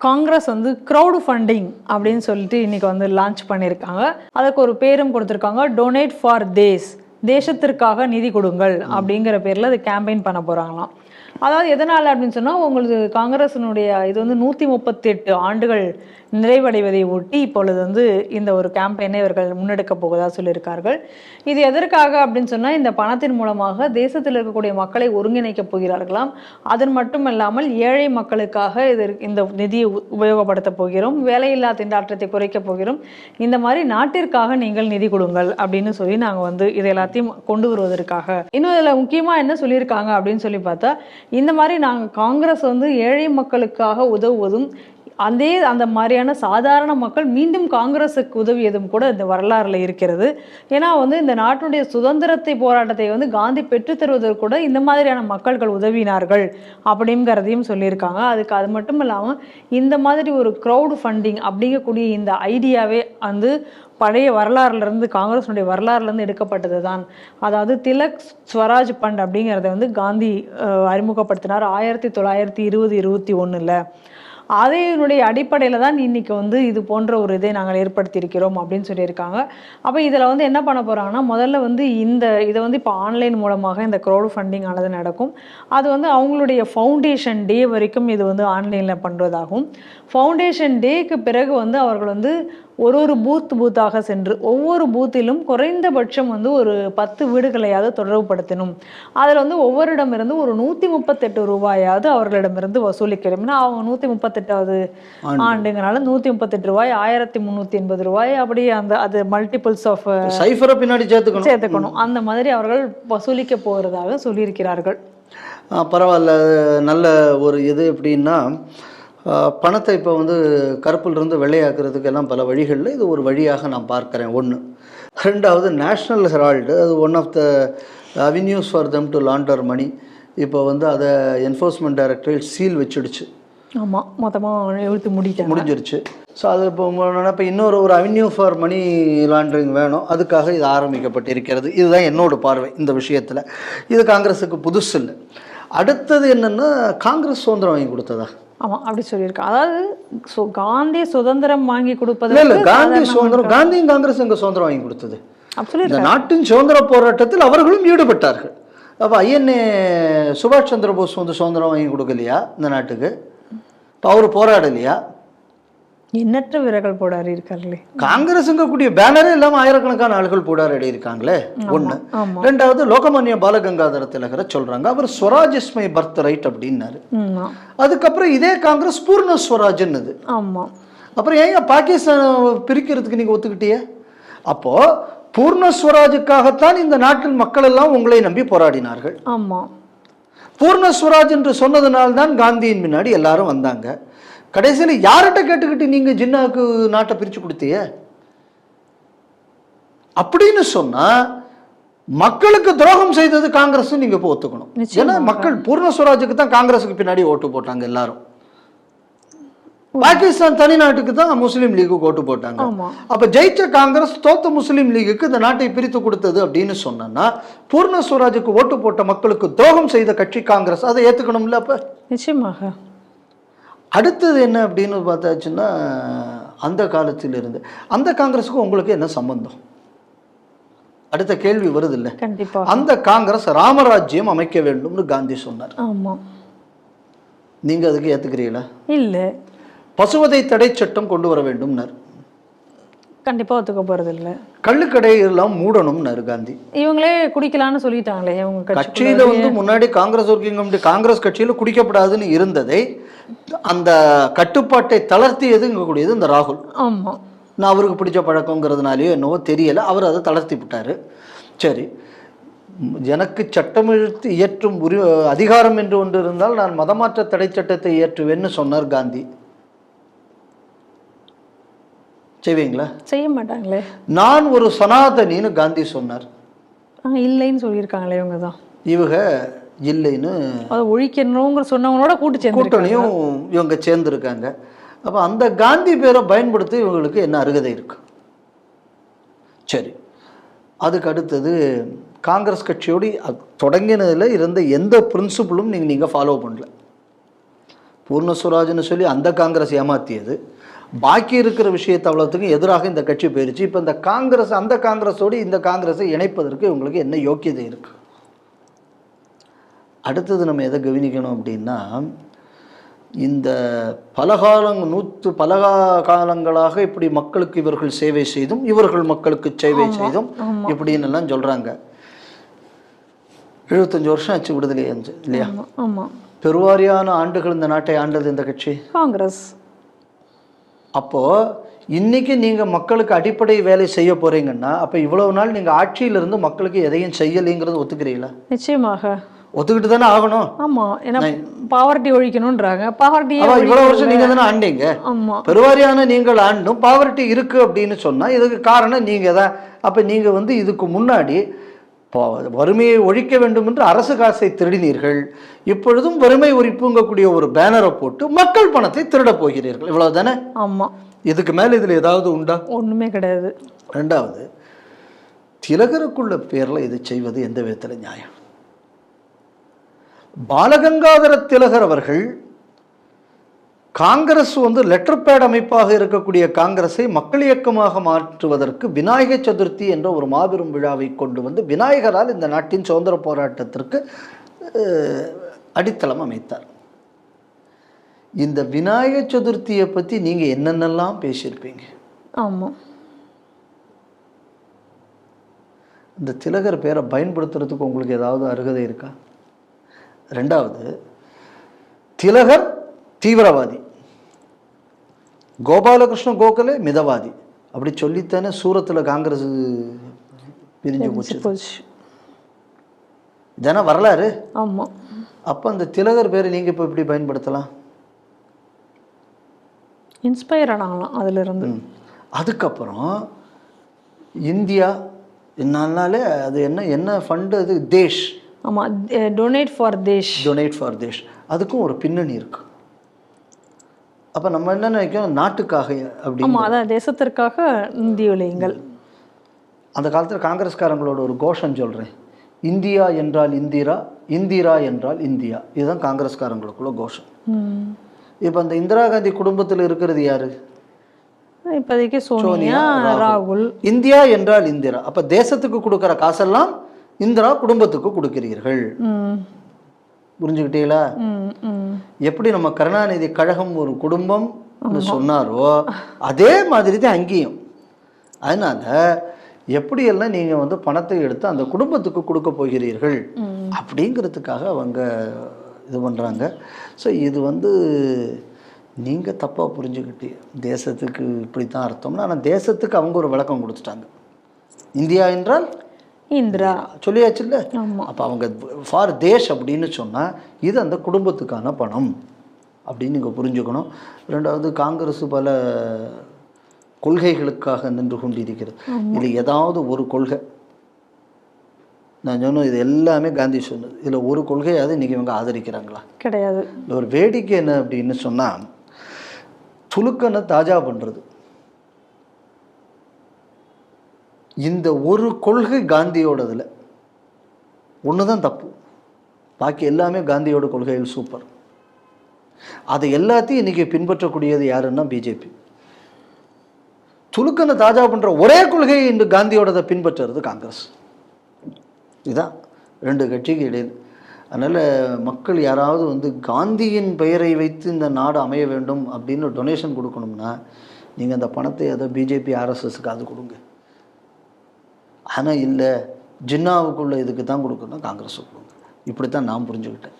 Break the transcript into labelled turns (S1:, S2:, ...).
S1: காங்கிரஸ் வந்து crowd funding அப்படின்னு சொல்லிட்டு இன்றைக்கி வந்து லான்ச் பண்ணியிருக்காங்க. அதுக்கு ஒரு பேரும் கொடுத்துருக்காங்க டொனேட் ஃபார் தேஸ் தேசத்திற்காக நிதி கொடுங்கள் அப்படிங்கிற பேரில் அது கேம்பெயின் பண்ண போகிறாங்களாம் அதாவது எதனால் அப்படின்னு சொன்னால் உங்களுக்கு காங்கிரஸினுடைய இது வந்து நூற்றி முப்பத்தெட்டு ஆண்டுகள் நிறைவடைவதை ஒட்டி இப்பொழுது வந்து இந்த ஒரு கேம்பெயினை இவர்கள் முன்னெடுக்க போவதாக சொல்லியிருக்கார்கள். இது எதற்காக அப்படின்னு சொன்னால் இந்த பணத்தின் மூலமாக தேசத்தில் இருக்கக்கூடிய மக்களை ஒருங்கிணைக்க போகிறார்களாம். அதன் மட்டும் இல்லாமல் ஏழை மக்களுக்காக இது இந்த நிதியை உ- உபயோகப்படுத்த போகிறோம். வேலையில்லா திண்டாட்டத்தை குறைக்க போகிறோம். இந்த மாதிரி நாட்டிற்காக நீங்கள் நிதி கொடுங்கள் அப்படின்னு சொல்லி நாங்கள் வந்து இது எல்லாத்தையும் கொண்டு வருவதற்காக. இன்னும் இதில் முக்கியமாக என்ன சொல்லியிருக்காங்க அப்படின்னு சொல்லி பார்த்தா இந்த மாதிரி நாங்கள் காங்கிரஸ் வந்து ஏழை மக்களுக்காக உதவுவதும் அதே அந்த மாதிரியான சாதாரண மக்கள் மீண்டும் காங்கிரஸுக்கு உதவியதும் கூட இந்த வரலாறுல இருக்கிறது. ஏன்னா வந்து இந்த நாட்டினுடைய சுதந்திரத்தை போராட்டத்தை வந்து காந்தி பெற்றுத்தருவதற்கு கூட இந்த மாதிரியான மக்கள்கள் உதவினார்கள் அப்படிங்கிறதையும் சொல்லியிருக்காங்க. அதுக்கு அது மட்டும் இல்லாமல் இந்த மாதிரி ஒரு க்ரௌட் ஃபண்டிங் அப்படிங்கக்கூடிய இந்த ஐடியாவே வந்து பழைய வரலாறுலேருந்து இருந்து வரலாறுலேருந்து இருந்து எடுக்கப்பட்டது தான் அதாவது திலக் ஸ்வராஜ் பண்ட் அப்படிங்கிறத வந்து காந்தி அறிமுகப்படுத்தினார் ஆயிரத்தி தொள்ளாயிரத்தி இருபது இருபத்தி ஒன்றில் அதையினுடைய அடிப்படையில் தான் இன்னைக்கு வந்து இது போன்ற ஒரு இதை நாங்கள் ஏற்படுத்தியிருக்கிறோம் அப்படின்னு சொல்லியிருக்காங்க. அப்போ இதில் வந்து என்ன பண்ண போகிறாங்கன்னா முதல்ல வந்து இந்த இதை வந்து இப்போ ஆன்லைன் மூலமாக இந்த க்ரௌட் ஃபண்டிங் ஆனது நடக்கும். அது வந்து அவங்களுடைய ஃபவுண்டேஷன் டே வரைக்கும் இது வந்து ஆன்லைனில் பண்ணுறதாகும் ஃபவுண்டேஷன் டேக்கு பிறகு வந்து அவர்கள் வந்து ஒரு ஒரு பூத் பூத்தாக சென்று ஒவ்வொரு பூத்திலும் குறைந்தபட்சம் வந்து ஒரு பத்து வீடுகளையாவது தொடர்புபடுத்தணும். அதில் வந்து ஒவ்வொருடமிருந்து ஒரு நூற்றி முப்பத்தெட்டு ரூபாயாவது அவர்களிடமிருந்து வசூலிக்கணும் ஏன்னா அவங்க நூற்றி முப்பத்தெட்டாவது ஆண்டுங்கனால நூற்றி முப்பத்தெட்டு ரூபாய் ஆயிரத்தி முந்நூற்றி எண்பது ரூபாய் அப்படியே அந்த அது மல்டிபிள்ஸ் ஆஃப்
S2: சைஃபரை பின்னாடி சேர்த்துக்கணும்.
S1: சேர்த்துக்கணும். அந்த மாதிரி அவர்கள் வசூலிக்க போகிறதாக சொல்லியிருக்கிறார்கள்.
S2: பரவாயில்ல. நல்ல ஒரு இது எப்படின்னா பணத்தை இப்போ வந்து கருப்பிலிருந்து வெள்ளையாக்குறதுக்கு எல்லாம் பல வழிகளில் இது ஒரு வழியாக நான் பார்க்குறேன். ஒன்று ரெண்டாவது நேஷ்னல் ஹெரால்டு அது one of the avenues for them to launder money இப்போ வந்து அதை என்ஃபோர்ஸ்மெண்ட் டைரக்டரேட் சீல் வச்சிடுச்சு.
S1: ஆமாம் மொத்தமாக எழுத்து முடிக்க
S2: முடிஞ்சிருச்சு. ஸோ அது இப்போ இப்போ இன்னொரு ஒரு அவென்யூ ஃபார் மணி லாண்டரிங் வேணும். அதுக்காக இது ஆரம்பிக்கப்பட்டிருக்கிறது. இதுதான் என்னோட பார்வை இந்த விஷயத்தில். இது காங்கிரஸுக்கு புதுசு இல்லை அடுத்தது என்னென்னா காங்கிரஸ் சுதந்திரம் வாங்கி கொடுத்ததா?
S1: ஆமாம் அப்படி சொல்லியிருக்காங்க அதாவது சு காந்தி சுதந்திரம் வாங்கி
S2: இல்லை
S1: கொடுப்பதற்கு
S2: காந்தி சுதந்திரம் காந்தியும் காங்கிரஸ் எங்க சுதந்திரம் வாங்கி கொடுத்தது. இந்த நாட்டின் சுதந்திர போராட்டத்தில் அவர்களும் ஈடுபட்டார்கள். அப்போ ஐஎன்ஏ சுபாஷ் சந்திர போஸ் வந்து சுதந்திரம் வாங்கி கொடுக்கலையா இந்த நாட்டுக்கு? இப்போ அவர் போராடலையா?
S1: எண்ணற்ற வீரர்கள் போடாரு இருக்கார்களே
S2: காங்கிரஸுங்கக்கூடிய பேனரே இல்லாமல் ஆயிரக்கணக்கான ஆளுகள் போராடி இருக்காங்களே?
S1: ஆமா.
S2: ரெண்டாவது லோகமானிய பாலகங்காதர திலகரை சொல்றாங்க. அவர் swaraj is my birth right அப்படின்னாரு அதுக்கப்புறம் இதே காங்கிரஸ் பூர்ண ஸ்வராஜ்னுது
S1: ஆமாம்
S2: அப்புறம் ஏன் பாகிஸ்தான் பிரிக்கிறதுக்கு நீங்க ஒத்துக்கிட்டிய? அப்போ பூர்ண ஸ்வராஜுக்காகத்தான் இந்த நாட்டின் மக்கள் எல்லாம் உங்களை நம்பி போராடினார்கள்.
S1: ஆமாம்
S2: பூர்ண ஸ்வராஜ் என்று சொன்னதுனால்தான் காந்தியின் முன்னாடி எல்லாரும் வந்தாங்க. கடைசியில் யார்கிட்ட கேட்டுக்கிட்டு நீங்க ஜின்னாவுக்கு நாட்டை பிரிச்சு கொடுத்தீங்க? அப்படின்னு சொன்னா மக்களுக்கு துரோகம் செய்தது காங்கிரஸ் நீங்க இப்போ ஒத்துக்கணும். ஏன்னா மக்கள் பூர்ண ஸ்வராஜுக்கு தான் காங்கிரஸுக்கு பின்னாடி ஓட்டு போட்டாங்க எல்லாரும். பாகிஸ்தான் தனி நாட்டுக்கு தான் முஸ்லீம் லீக்கு ஓட்டு போட்டாங்க. அப்ப ஜெயிச்ச காங்கிரஸ் தோத்த முஸ்லீம் லீகுக்கு இந்த நாட்டை பிரித்து கொடுத்தது அப்படின்னு சொன்னா பூர்ண ஸ்வராஜுக்கு ஓட்டு போட்ட மக்களுக்கு துரோகம் செய்த கட்சி காங்கிரஸ் அதை ஏத்துக்கணும்ல அப்ப?
S1: நிச்சயமாக.
S2: அடுத்தது என்ன அப்படின்னு பார்த்தாச்சுன்னா அந்த காலத்தில் இருந்து அந்த காங்கிரஸுக்கும் உங்களுக்கு என்ன சம்பந்தம்? அடுத்த கேள்வி வருது இல்ல அந்த காங்கிரஸ் ராமராஜ்யம் அமைக்க வேண்டும்னு காந்தி சொன்னார். நீங்க அதுக்கு ஏத்துக்கிறீங்களா?
S1: இல்லை.
S2: பசுவதை தடை சட்டம் கொண்டு வர வேண்டும்னார்.
S1: கண்டிப்பா ஒத்துக்க போறது இல்ல.
S2: கள்ளுக்கடை எல்லாம் மூடணும்னாரு காந்தி.
S1: இவங்களே குடிக்கலாம்னு சொல்லிட்டாங்களே இவங்க கட்சி
S2: கட்சியில வந்து முன்னாடி காங்கிரஸ் ஒர்க்கிங் கமிட்டி காங்கிரஸ் கட்சியில குடிக்கப்படாதுன்னு இருந்ததை அந்த கட்டுப்பாட்டை தளர்த்தியது கூடியது இந்த ராகுல்.
S1: ஆமா.
S2: நான் அவருக்கு பிடிச்ச பழக்கங்கிறதுனாலயோ என்னவோ தெரியல அவர் அதை தளர்த்தி விட்டாரு. சரி. எனக்கு சட்டம் எழுத்து இயற்றும் உரி அதிகாரம் என்று ஒன்று இருந்தால் நான் மதமாற்ற தடை சட்டத்தை இயற்றுவேன்னு சொன்னார் காந்தி. செய்வீங்களா?
S1: செய்ய மாட்டாங்களே.
S2: நான் ஒரு சனாதனின்னு காந்தி சொன்னார்.
S1: இல்லைன்னு சொல்லியிருக்காங்களே இவங்க தான்.
S2: இவங்க இல்லைன்னு
S1: அதை ஒழிக்கணுங்கிற சொன்னவங்களோட கூட்டு சேர்ந்து
S2: கூட்டணியும் இவங்க சேர்ந்துருக்காங்க. அப்போ அந்த காந்தி பேரை பயன்படுத்தி இவங்களுக்கு என்ன அருகதை இருக்கு? சரி. அதுக்கு அடுத்தது காங்கிரஸ் கட்சியோடு தொடங்கினதுல இருந்த எந்த பிரின்சிபலும் நீங்கள் நீங்கள் ஃபாலோ பண்ணல. பூர்ண சுவராஜ்னு சொல்லி அந்த காங்கிரஸ் ஏமாத்தியது. பாக்கி இருக்கிற விஷயத்தை அவ்வளோத்துக்கும் எதிராக இந்த கட்சி போயிருச்சு. இப்போ இந்த காங்கிரஸ் அந்த காங்கிரஸோடு இந்த காங்கிரஸை இணைப்பதற்கு இவங்களுக்கு என்ன யோக்கியதை இருக்கு? அடுத்தது நம்ம எதை கவனிக்கணும் அப்படின்னா இந்த பலகாலம் நூற்று பல கா- காலங்களாக இப்படி மக்களுக்கு இவர்கள் சேவை செய்தும் இவர்கள் மக்களுக்கு சேவை செய்தும் இப்படின்னு எல்லாம் சொல்றாங்க. எழுபத்தஞ்சு வருஷம் ஆச்சு விடுதலை ஆச்சு இல்லையா? பெருவாரியான ஆண்டுகள் இந்த நாட்டை ஆண்டது இந்த கட்சி?
S1: காங்கிரஸ்.
S2: அப்போ இன்னைக்கு நீங்க மக்களுக்கு அடிப்படை வேலை செய்ய போறீங்கன்னா அப்ப இவ்வளவு நாள் நீங்க ஆட்சியில இருந்து மக்களுக்கு எதையும் செய்யலைங்கிறது ஒத்துக்கிறீங்களா?
S1: நிச்சயமாக.
S2: ஒத்துக்கிட்டு தானே ஆகணும்.
S1: ஆமா. ஏன்னா பாவர்ட்டி ஒழிக்கணும்ன்றாங்க. பாவர்ட்டியே
S2: அவ இவ்வளவு வருஷம் நீங்க தானே ஆண்டீங்க.
S1: ஆமா.
S2: பெருவாரியான நீங்கள் ஆண்டும். பாவர்ட்டி இருக்கு அப்படின்னு சொன்னா இதுக்கு காரணம் நீங்க தான் அப்ப நீங்க வந்து இதுக்கு முன்னாடி வறுமையை ஒழிக்க வேண்டும் என்று அரசு காசை திருடினீர்கள். இப்பொழுதும் வறுமை ஒழிப்புங்கக்கூடிய ஒரு பேனரை போட்டு மக்கள் பணத்தை திருடப் போகிறீர்கள். இவ்வளவு தானே
S1: ஆமா.
S2: இதுக்கு மேல இதுல ஏதாவது உண்டா?
S1: ஒண்ணுமே கிடையாது.
S2: ரெண்டாவது திலகருக்குள்ள பேர்ல இது செய்வது எந்த விதத்துல நியாயம்? பாலகங்காதர திலகர் அவர்கள் காங்கிரஸ் வந்து லெட்டர் பேட் அமைப்பாக இருக்கக்கூடிய காங்கிரஸை மக்கள் இயக்கமாக மாற்றுவதற்கு விநாயக சதுர்த்தி என்ற ஒரு மாபெரும் விழாவை கொண்டு வந்து விநாயகரால் இந்த நாட்டின் சுதந்திர போராட்டத்திற்கு அடித்தளம் அமைத்தார். இந்த விநாயக சதுர்த்தியை பத்தி நீங்க என்னென்னலாம் பேசியிருப்பீங்க?
S1: ஆமா.
S2: இந்த திலகர் பேரை பயன்படுத்துறதுக்கு உங்களுக்கு ஏதாவது அருகதை இருக்கா? ரெண்டாவது திலகர் தீவிரவாதி. கோபாலகிருஷ்ண கோகலே மிதவாதி. அப்படி சொல்லித்தானே சூரத்தில் காங்கிரஸ் பிரிஞ்சு போச்சு. இதானே வரலாறு?
S1: ஆமா.
S2: அப்போ அந்த திலகர் பேரை நீங்கள் இப்போ எப்படி பயன்படுத்தலாம்?
S1: இன்ஸ்பயர் ஆனாங்களாம் அதுல இருந்து
S2: ம். அதுக்கப்புறம் இந்தியா என்னாலே அது என்ன என்ன ஃபண்டு அது? தேஷ்.
S1: ஆமா donate for desh.
S2: Donate for desh. அதுக்கும் ஒரு பின்னணி இருக்கு. அப்போ நம்ம என்ன நினைக்கிறோம்? நாட்டுக்காக அப்படி
S1: அதான் தேசத்திற்காக நிதி விளையுங்கள்.
S2: அந்த காலத்தில் காங்கிரஸ்காரங்களோட ஒரு கோஷம் சொல்கிறேன் இந்தியா என்றால் இந்திரா இந்திரா என்றால் இந்தியா. இதுதான் காங்கிரஸ்காரங்களுக்குள்ள கோஷம். இப்போ அந்த இந்திரா காந்தி குடும்பத்தில் இருக்கிறது யாரு?
S1: இப்போதைக்கு சோனியா ராகுல்.
S2: இந்தியா என்றால் இந்திரா. அப்போ தேசத்துக்கு கொடுக்குற காசெல்லாம் இந்திரா குடும்பத்துக்கு கொடுக்கிறீர்கள். புரிஞ்சுக்கிட்டீங்களா? எப்படி நம்ம கருணாநிதி கழகம் ஒரு குடும்பம் சொன்னாரோ அதே மாதிரி தான் அங்கேயும். அதனால எப்படியெல்லாம் நீங்கள் வந்து பணத்தை எடுத்து அந்த குடும்பத்துக்கு கொடுக்க போகிறீர்கள் அப்படிங்கிறதுக்காக அவங்க இது பண்ணுறாங்க ஸோ இது வந்து நீங்கள் தப்பாக புரிஞ்சுக்கிட்டு தேசத்துக்கு இப்படி தான் அர்த்தம்னா. ஆனால் தேசத்துக்கு அவங்க ஒரு விளக்கம் கொடுத்துட்டாங்க. இந்தியா என்றால்
S1: இந்திரா.
S2: சொல்லியாச்சுல்ல?
S1: ஆமா.
S2: அப்போ அவங்க ஃபார் தேஷ் அப்படின்னு சொன்னால் இது அந்த குடும்பத்துக்கான பணம் அப்படின்னு நீங்கள் புரிஞ்சுக்கணும். ரெண்டாவது காங்கிரஸ் பல கொள்கைகளுக்காக நின்று கொண்டிருக்கிறது. இது ஏதாவது ஒரு கொள்கை. நான் சொன்னேன் இது எல்லாமே காந்தி சொன்னது. இதில் ஒரு கொள்கையாவது இன்றைக்கி இவங்க ஆதரிக்கிறாங்களா?
S1: கிடையாது.
S2: ஒரு வேடிக்கை என்ன அப்படின்னு சொன்னால் துலுக்கனை தாஜா பண்ணுறது இந்த ஒரு கொள்கை காந்தியோடதில் ஒன்று தான் தப்பு. பாக்கி எல்லாமே காந்தியோட கொள்கைகள் சூப்பர் அதை எல்லாத்தையும் இன்னைக்கு பின்பற்றக்கூடியது யாருன்னா பிஜேபி துலுக்கனை தாஜா பண்ணுற ஒரே கொள்கை இன்று காந்தியோடதை பின்பற்றுறது காங்கிரஸ். இதுதான் ரெண்டு கட்சிக்கு இடையில். அதனால் மக்கள் யாராவது வந்து காந்தியின் பெயரை வைத்து இந்த நாடு அமைய வேண்டும் அப்படின்னு டொனேஷன் கொடுக்கணும்னா நீங்கள் அந்த பணத்தை அதை பிஜேபி ஆர்எஸ்எஸ்க்கு அது கொடுங்க. ஆனால் இல்லை ஜின்னாவுக்குள்ள இதுக்கு தான் கொடுக்கணும் காங்கிரஸ் கொடுங்க இப்படி தான் நான் புரிஞ்சுக்கிட்டேன்.